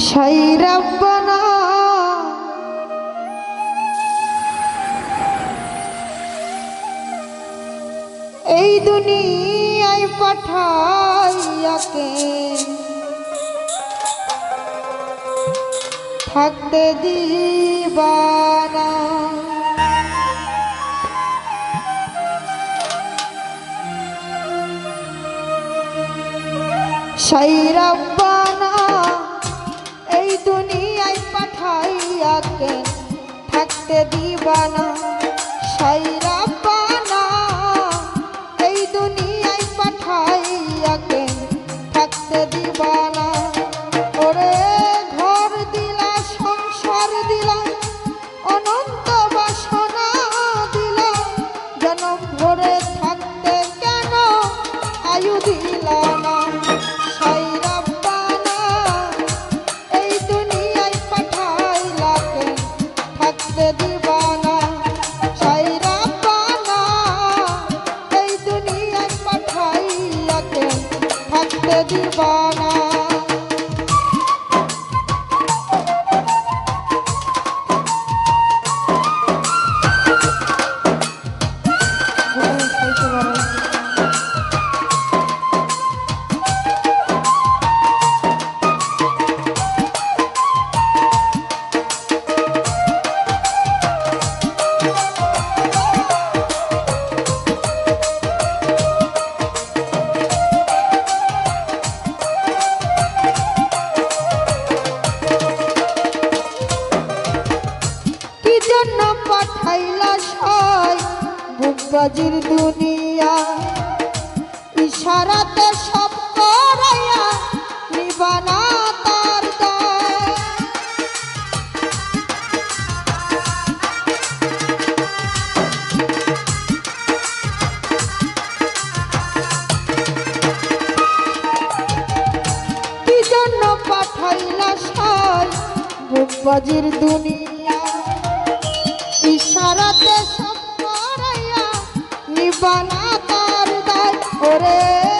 সাইরাব্বানা এই দুনিয়ায় পাঠাইয়াকে থাকতে দিবানা সাইরাব্বা এই দুনিয়ায় পাঠাইয়া কেন? থাকতে দিবানা সাই ইংরাজির দুনিয়া ইশারাতে সব করাইয়া নিবানা বাজির দুনিয়া? ইশারাতে বানা তার দায় ওরে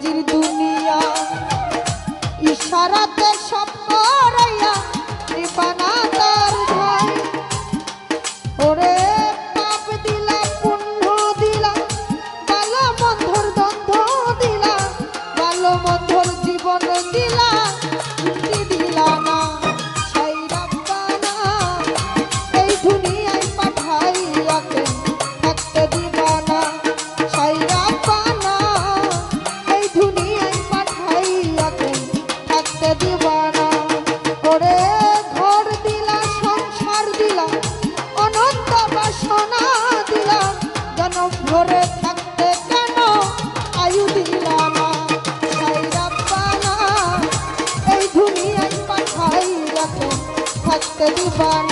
de দিবানা